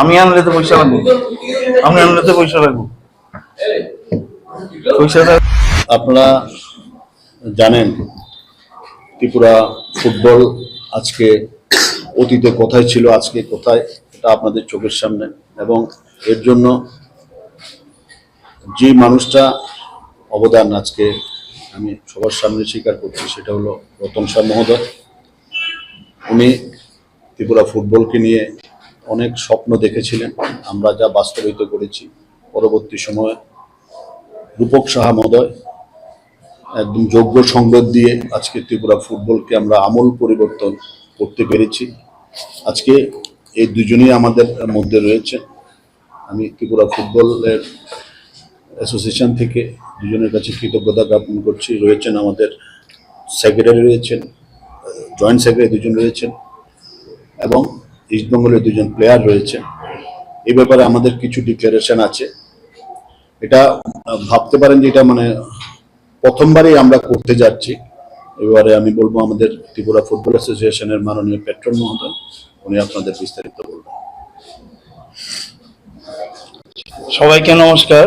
আমি আনলে তো পয়সা লাগবো। আমি আনলে তো পয়সা লাগবো। পয়সাটা আপনারা জানেন ত্রিপুরা ফুটবল আজকে অতীতে কোথায় ছিল, আজকে কোথায়, এটা আপনাদের চোখের সামনে। এবং এর জন্য যে মানুষটা অবদান আজকে আমি সবার সামনে স্বীকার করছি, সেটা হলো রতন শাহ মহোদয়। উনি ত্রিপুরা ফুটবলকে নিয়ে অনেক স্বপ্ন দেখেছিলেন। আমরা যা বাস্তবায়িত করেছি, পরবর্তী সময়ে রূপক সাহা মহোদয় একদম যোগ্য সংবাদ দিয়ে আজকে ত্রিপুরা ফুটবলকে আমরা আমূল পরিবর্তন করতে পেরেছি। আজকে এই দুজনেই আমাদের মধ্যে রয়েছে। আমি ত্রিপুরা ফুটবলের অ্যাসোসিয়েশন থেকে দুজনের কাছে কৃতজ্ঞতা জ্ঞাপন করছি। রয়েছেন আমাদের সেক্রেটারি রয়েছেন, জয়েন্ট সেক্রেটারি দুজন রয়েছেন এবং ইস্টবেঙ্গলের দুজন প্লেয়ার রয়েছে। এই ব্যাপারে আমাদের কিছু ডিক্লারেশন আছে। এটা ভাবতে পারেন যে এটা মানে প্রথমবারই আমরা করতে যাচ্ছি। এবারে আমি বলব আমাদের ত্রিপুরা ফুটবল অ্যাসোসিয়েশনের মাননীয় পেট্রন মহোদয়, উনি আপনাদের বিস্তারিত বলবেন। সবাইকে নমস্কার।